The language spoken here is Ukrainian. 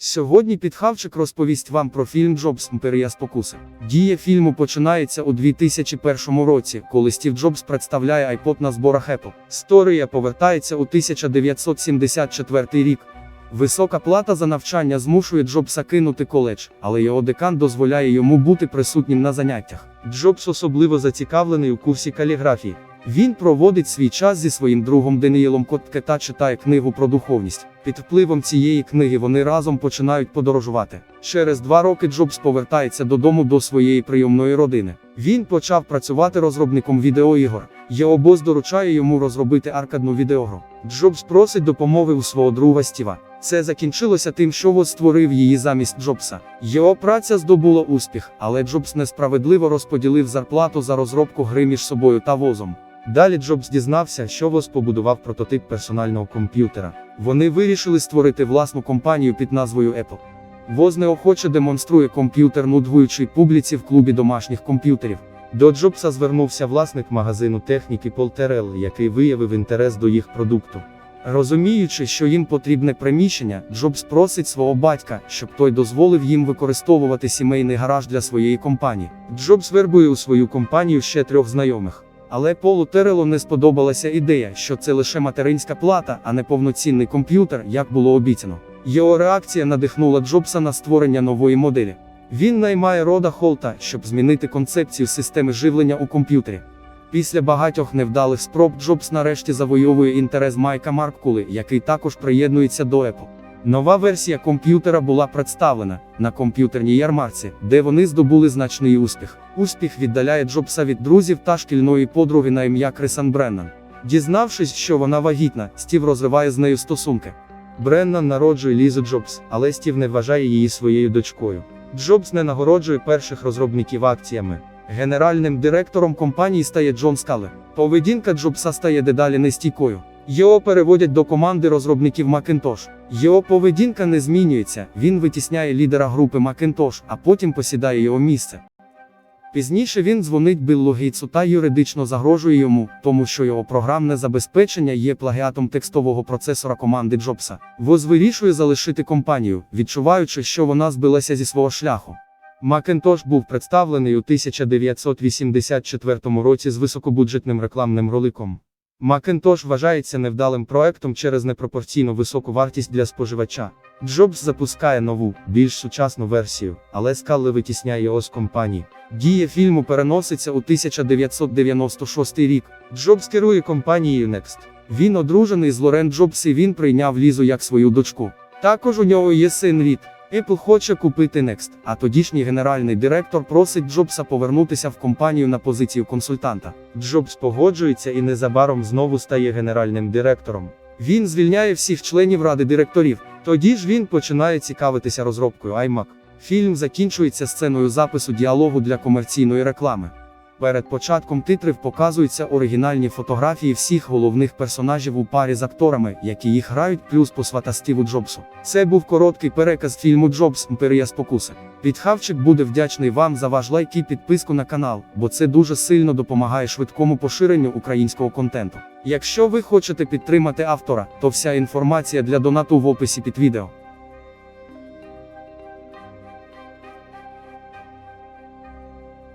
Сьогодні підхавчик розповість вам про фільм Джобс Імперія спокуси. Дія фільму починається у 2001 році, коли Стів Джобс представляє iPod на зборах Apple. Сторія повертається у 1974 рік. Висока плата за навчання змушує Джобса кинути коледж, але його декан дозволяє йому бути присутнім на заняттях. Джобс особливо зацікавлений у курсі каліграфії. Він проводить свій час зі своїм другом Деніелом Котке та читає книгу про духовність. Під впливом цієї книги вони разом починають подорожувати. Через два роки Джобс повертається додому до своєї прийомної родини. Він почав працювати розробником відеоігор. Його бос доручає йому розробити аркадну відеогру. Джобс просить допомоги у свого друга Стіва. Це закінчилося тим, що Вос створив її замість Джобса. Його праця здобула успіх, але Джобс несправедливо розподілив зарплату за розробку гри між собою та возом. Далі Джобс дізнався, що Вос побудував прототип персонального комп'ютера. Вони вирішили створити власну компанію під назвою Apple. Воз неохоче демонструє комп'ютер нудвуючій публіці в клубі домашніх комп'ютерів. До Джобса звернувся власник магазину техніки Пол Терел, який виявив інтерес до їх продукту. Розуміючи, що їм потрібне приміщення, Джобс просить свого батька, щоб той дозволив їм використовувати сімейний гараж для своєї компанії. Джобс вербує у свою компанію ще трьох знайомих. Але Полу Терелу не сподобалася ідея, що це лише материнська плата, а не повноцінний комп'ютер, як було обіцяно. Його реакція надихнула Джобса на створення нової моделі. Він наймає Рода Холта, щоб змінити концепцію системи живлення у комп'ютері. Після багатьох невдалих спроб Джобс нарешті завойовує інтерес Майка Маркули, який також приєднується до Apple. Нова версія комп'ютера була представлена на комп'ютерній ярмарці, де вони здобули значний успіх. Успіх віддаляє Джобса від друзів та шкільної подруги на ім'я Крисан Бреннан. Дізнавшись, що вона вагітна, Стів розриває з нею стосунки. Бреннан народжує Лізу Джобс, але Стів не вважає її своєю дочкою. Джобс не нагороджує перших розробників акціями. Генеральним директором компанії стає Джон Скале. Поведінка Джобса стає дедалі нестійкою. Його переводять до команди розробників Macintosh. Його поведінка не змінюється, він витісняє лідера групи Macintosh, а потім посідає його місце. Пізніше він дзвонить Біллу Гейтсу та юридично загрожує йому, тому що його програмне забезпечення є плагіатом текстового процесора команди Джобса. Воз вирішує залишити компанію, відчуваючи, що вона збилася зі свого шляху. Macintosh був представлений у 1984 році з високобюджетним рекламним роликом. Macintosh вважається невдалим проектом через непропорційно високу вартість для споживача. Джобс запускає нову, більш сучасну версію, але Скалли витісняє його з компанії. Дія фільму переноситься у 1996 рік. Джобс керує компанією Next. Він одружений з Лорен Джобс і він прийняв Лізу як свою дочку. Також у нього є син Рід. Apple хоче купити Next, а тодішній генеральний директор просить Джобса повернутися в компанію на позицію консультанта. Джобс погоджується і незабаром знову стає генеральним директором. Він звільняє всіх членів ради директорів. Тоді ж він починає цікавитися розробкою iMac. Фільм закінчується сценою запису діалогу для комерційної реклами. Перед початком титрів показуються оригінальні фотографії всіх головних персонажів у парі з акторами, які їх грають, плюс посвата Стіву Джобсу. Це був короткий переказ фільму Джобс Імперія спокуси. Підхавчик буде вдячний вам за ваш лайк і підписку на канал, бо це дуже сильно допомагає швидкому поширенню українського контенту. Якщо ви хочете підтримати автора, то вся інформація для донату в описі під відео.